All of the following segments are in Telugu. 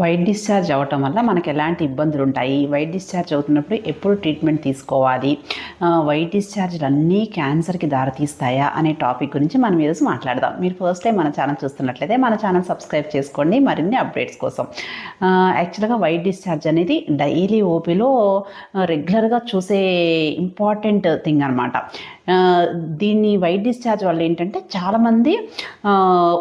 వైట్ డిశ్చార్జ్ అవ్వటం వల్ల మనకు ఎలాంటి ఇబ్బందులు ఉంటాయి? వైట్ డిశ్చార్జ్ అవుతున్నప్పుడు ఎప్పుడు ట్రీట్మెంట్ తీసుకోవాలి? వైట్ డిశ్చార్జ్లు అన్నీ క్యాన్సర్కి దారితీస్తాయా అనే టాపిక్ గురించి మనం ఈరోజు మాట్లాడదాం. మీరు ఫస్ట్ టైం మన ఛానల్ చూస్తున్నట్లయితే మన ఛానల్ సబ్స్క్రైబ్ చేసుకోండి. మరిన్ని అప్డేట్స్ కోసం. యాక్చువల్గా వైట్ డిశ్చార్జ్ అనేది డైలీ ఓపీలో రెగ్యులర్గా చూసే ఇంపార్టెంట్ థింగ్ అనమాట దీన్ని వైట్ డిశ్చార్జ్ వల్ల ఏంటంటే చాలామంది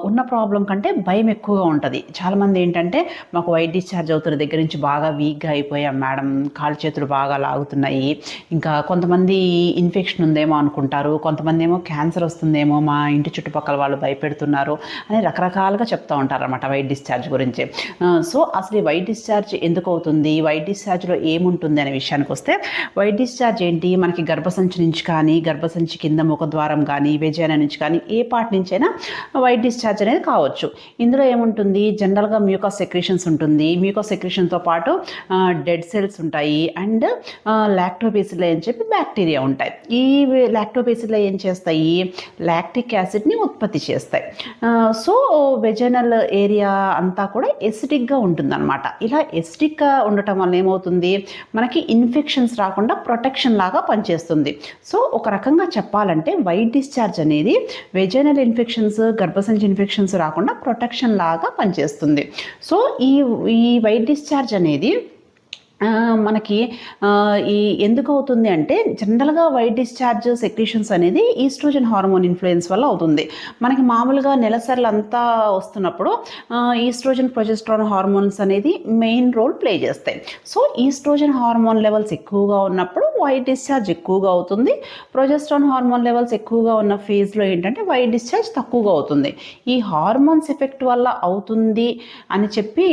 ఉన్న ప్రాబ్లం కంటే భయం ఎక్కువగా ఉంటుంది. చాలామంది ఏంటంటే మాకు వైట్ డిశ్చార్జ్ అవుతున్న దగ్గర నుంచి బాగా వీక్గా అయిపోయాం మేడం కాళ్ళు చేతులు బాగా లాగుతున్నాయి ఇంకా కొంతమంది ఇన్ఫెక్షన్ ఉందేమో అనుకుంటారు కొంతమంది ఏమో క్యాన్సర్ వస్తుందేమో మా ఇంటి చుట్టుపక్కల వాళ్ళు భయపెడుతున్నారు అని రకరకాలుగా చెప్తూ ఉంటారనమాట వైట్ డిశ్చార్జ్ గురించి. సో అసలు ఈ వైట్ డిశ్చార్జ్ ఎందుకు అవుతుంది? వైట్ డిశ్చార్జ్లో ఏముంటుంది అనే విషయానికి వస్తే వైట్ డిశ్చార్జ్ ఏంటి? మనకి గర్భసంచి నుంచి కానీ గర్భ సంచి కింద ముఖద్వారం కానీ వెజైనా నుంచి కానీ ఏ పార్ట్ నుంచైనా వైట్ డిశ్చార్జ్ అనేది కావచ్చు. ఇందులో ఏముంటుంది? జనరల్గా మ్యూకస్ సెక్రేషన్స్ ఉంటుంది. మ్యూకస్ సెక్రేషన్తో పాటు డెడ్ సెల్స్ ఉంటాయి. అండ్ లాక్టోబేసిల్ అని చెప్పి బ్యాక్టీరియా ఉంటాయి. ఈ లాక్టోబేసిల్ ఏం చేస్తాయి? లాక్టిక్ యాసిడ్ని ఉత్పత్తి చేస్తాయి. సో వెజనల్ ఏరియా అంతా కూడా ఎసిడిక్గా ఉంటుందన్నమాట. ఇలా ఎసిడిక్గా ఉండటం వల్ల ఏమవుతుంది? మనకి ఇన్ఫెక్షన్స్ రాకుండా ప్రొటెక్షన్ లాగా పనిచేస్తుంది. సో ఒక రకంగా చెప్పాలంటే వైట్ డిశ్చార్జ్ అనేది వెజైనల్ ఇన్ఫెక్షన్స్ గర్భసంచి ఇన్ఫెక్షన్స్ రాకుండా ప్రొటెక్షన్ లాగా పనిచేస్తుంది. సో ఈ ఈ వైట్ డిశ్చార్జ్ అనేది మనకి ఈ ఎందుకు అవుతుంది అంటే జనరల్గా వైట్ డిశ్చార్జ్ సెక్రీషన్స్ అనేది ఈస్ట్రోజన్ హార్మోన్ ఇన్ఫ్లుయెన్స్ వల్ల అవుతుంది. మనకి మామూలుగా నెలసర్లు అంతా వస్తున్నప్పుడు ఈస్ట్రోజన్ ప్రొజెస్ట్రాన్ హార్మోన్స్ అనేది మెయిన్ రోల్ ప్లే చేస్తాయి. సో ఈస్ట్రోజన్ హార్మోన్ లెవెల్స్ ఎక్కువగా ఉన్నప్పుడు వైట్ డిశ్చార్జ్ ఎక్కువగా అవుతుంది. ప్రొజెస్ట్రాన్ హార్మోన్ లెవెల్స్ ఎక్కువగా ఉన్న ఫేజ్లో ఏంటంటే వైట్ డిశ్చార్జ్ తక్కువగా అవుతుంది. ఈ హార్మోన్స్ ఎఫెక్ట్ వల్ల అవుతుంది అని చెప్పి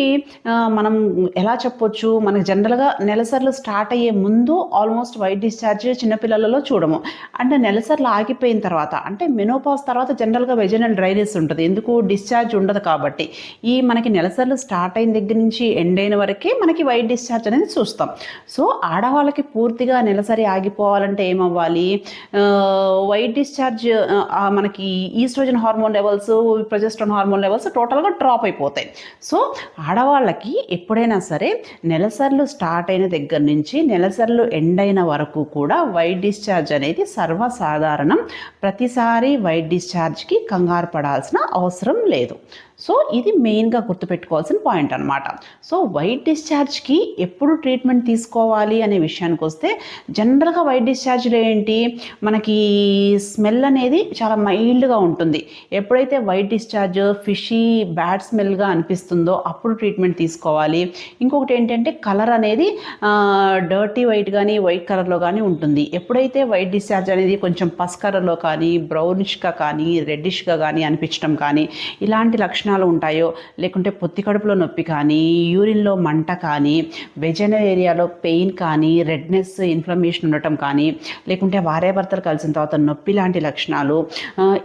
మనం ఎలా చెప్పొచ్చు? మనకు జనరల్గా నెలసర్లు స్టార్ట్ అయ్యే ముందు ఆల్మోస్ట్ వైట్ డిశ్చార్జ్ చిన్నపిల్లలలో చూడము. అంటే నెలసర్లు ఆగిపోయిన తర్వాత అంటే మెనోపాస్ తర్వాత జనరల్గా వెజనల్ డ్రైనెస్ ఉంటుంది. ఎందుకు? డిశ్చార్జ్ ఉండదు కాబట్టి. ఈ మనకి నెలసర్లు స్టార్ట్ అయిన దగ్గర నుంచి ఎండ్ అయిన వరకే మనకి వైట్ డిశ్చార్జ్ అనేది చూస్తాం. సో ఆడవాళ్ళకి పూర్తిగా నెల నెలసరి ఆగిపోవాలంటే ఏమవ్వాలి? వైట్ డిశ్చార్జ్ మనకి oestrogen hormone levels progesterone hormone levels టోటల్గా డ్రాప్ అయిపోతాయి. సో ఆడవాళ్ళకి ఎప్పుడైనా సరే నెలసర్లు స్టార్ట్ అయిన దగ్గర నుంచి నెలసర్లు ఎండ్ అయిన వరకు కూడా వైట్ డిశ్చార్జ్ అనేది సర్వసాధారణం. ప్రతిసారి వైట్ డిశ్చార్జ్కి కంగారు పడాల్సిన అవసరం లేదు. సో ఇది మెయిన్గా గుర్తుపెట్టుకోవాల్సిన పాయింట్ అనమాట సో వైట్ డిశ్చార్జ్కి ఎప్పుడు ట్రీట్మెంట్ తీసుకోవాలి అనే విషయానికి వస్తే జనరల్గా వైట్ డిశ్చార్జ్లో ఏంటి? మనకి స్మెల్ అనేది చాలా మైల్డ్గా ఉంటుంది. ఎప్పుడైతే వైట్ డిశ్చార్జ్ ఫిషీ బ్యాడ్ స్మెల్గా అనిపిస్తుందో అప్పుడు ట్రీట్మెంట్ తీసుకోవాలి. ఇంకొకటి ఏంటంటే కలర్ అనేది డర్టీ వైట్ కానీ వైట్ కలర్లో కానీ ఉంటుంది. ఎప్పుడైతే వైట్ డిశ్చార్జ్ అనేది కొంచెం పస్ కలర్లో కానీ బ్రౌనిష్గా కానీ రెడ్డిష్గా కానీ అనిపించడం కానీ ఇలాంటి లక్షణాలు ఉంటాయో లేకుంటే పొత్తి కడుపులో నొప్పి కానీ యూరిన్లో మంట కానీ వెజన ఏరియాలో పెయిన్ కానీ రెడ్నెస్ ఇన్ఫ్లమేషన్ ఉండటం కానీ లేకుంటే భార్యాభర్తలు కలిసిన తర్వాత నొప్పి లాంటి లక్షణాలు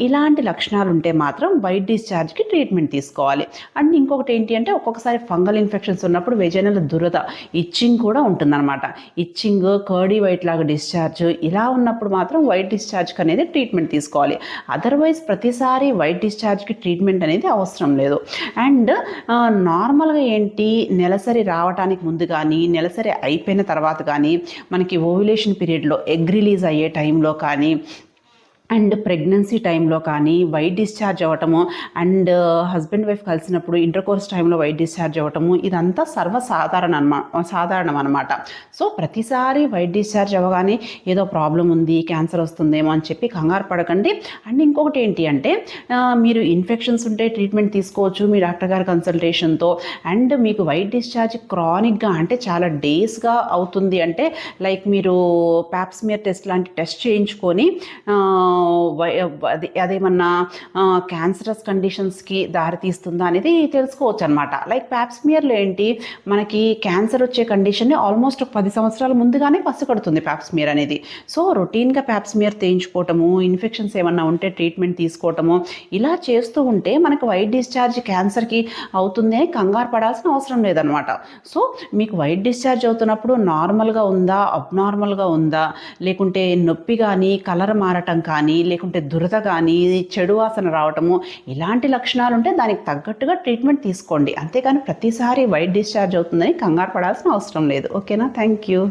ఇలాంటి లక్షణాలు ఉంటే మాత్రం వైట్ డిశ్చార్జ్కి ట్రీట్మెంట్ తీసుకోవాలి. అండ్ ఇంకొకటి ఏంటి అంటే ఒక్కొక్కసారి ఫంగల్ ఇన్ఫెక్షన్స్ ఉన్నప్పుడు వెజైనల్ దురద ఇచ్చింగ్ కూడా ఉంటుందన్నమాట. ఇచ్చింగ్ కర్డీ వైట్ లాగా డిశ్చార్జ్ ఇలా ఉన్నప్పుడు మాత్రం వైట్ డిశ్చార్జ్కి అనేది ట్రీట్మెంట్ తీసుకోవాలి. అదర్వైజ్ ప్రతిసారి వైట్ డిశ్చార్జ్కి ట్రీట్మెంట్ అనేది అవసరం. లేదు. అండ్ నార్మల్గా ఏంటి నెలసరి రావడానికి ముందు కానీ నెలసరి అయిపోయిన తర్వాత కానీ మనకి ఓవ్యులేషన్ పీరియడ్లో ఎగ్ రిలీజ్ అయ్యే టైంలో కానీ అండ్ ప్రెగ్నెన్సీ టైంలో కానీ వైట్ డిశ్చార్జ్ అవ్వటము అండ్ హస్బెండ్ వైఫ్ కలిసినప్పుడు ఇంటర్కోర్స్ టైంలో వైట్ డిశ్చార్జ్ అవ్వటము ఇదంతా సర్వసాధారణ అనమా సాధారణం అనమాట సో ప్రతిసారి వైట్ డిశ్చార్జ్ అవ్వగానే ఏదో ప్రాబ్లం ఉంది క్యాన్సర్ వస్తుందేమో అని చెప్పి కంగారు పడకండి. అండ్ ఇంకొకటి ఏంటి అంటే మీరు ఇన్ఫెక్షన్స్ ఉంటే ట్రీట్మెంట్ తీసుకోవచ్చు మీ డాక్టర్ గారి కన్సల్టేషన్తో. అండ్ మీకు వైట్ డిశ్చార్జ్ క్రానిక్గా అంటే చాలా డేస్గా అవుతుంది అంటే లైక్ మీరు ప్యాప్స్మియర్ టెస్ట్ లాంటి టెస్ట్ చేయించుకొని అది అదేమన్నా క్యాన్సరస్ కండిషన్స్కి దారితీస్తుందా అనేది తెలుసుకోవచ్చు అనమాట లైక్ ప్యాప్స్మియర్లో ఏంటి మనకి క్యాన్సర్ వచ్చే కండిషన్ని ఆల్మోస్ట్ ఒక పది సంవత్సరాల ముందుగానే పసిగడుతుంది ప్యాప్స్మియర్ అనేది. సో రొటీన్గా ప్యాప్స్మియర్ చేయించుకోవటము ఇన్ఫెక్షన్స్ ఏమన్నా ఉంటే ట్రీట్మెంట్ తీసుకోవటము ఇలా చేస్తూ ఉంటే మనకు వైట్ డిశ్చార్జ్ క్యాన్సర్కి అవుతుంది అని కంగారు పడాల్సిన అవసరం లేదనమాట సో మీకు వైట్ డిశ్చార్జ్ అవుతున్నప్పుడు నార్మల్గా ఉందా అబ్నార్మల్గా ఉందా లేకుంటే నొప్పి కానీ కలర్ మారటం కానీ కానీ లేకుంటే దురద కానీ చెడు వాసన రావటము ఇలాంటి లక్షణాలు ఉంటే దానికి తగ్గట్టుగా ట్రీట్మెంట్ తీసుకోండి. అంతేకాని ప్రతిసారి వైట్ డిశ్చార్జ్ అవుతుందని కంగారు పడాల్సిన అవసరం లేదు. ఓకేనా? Thank you.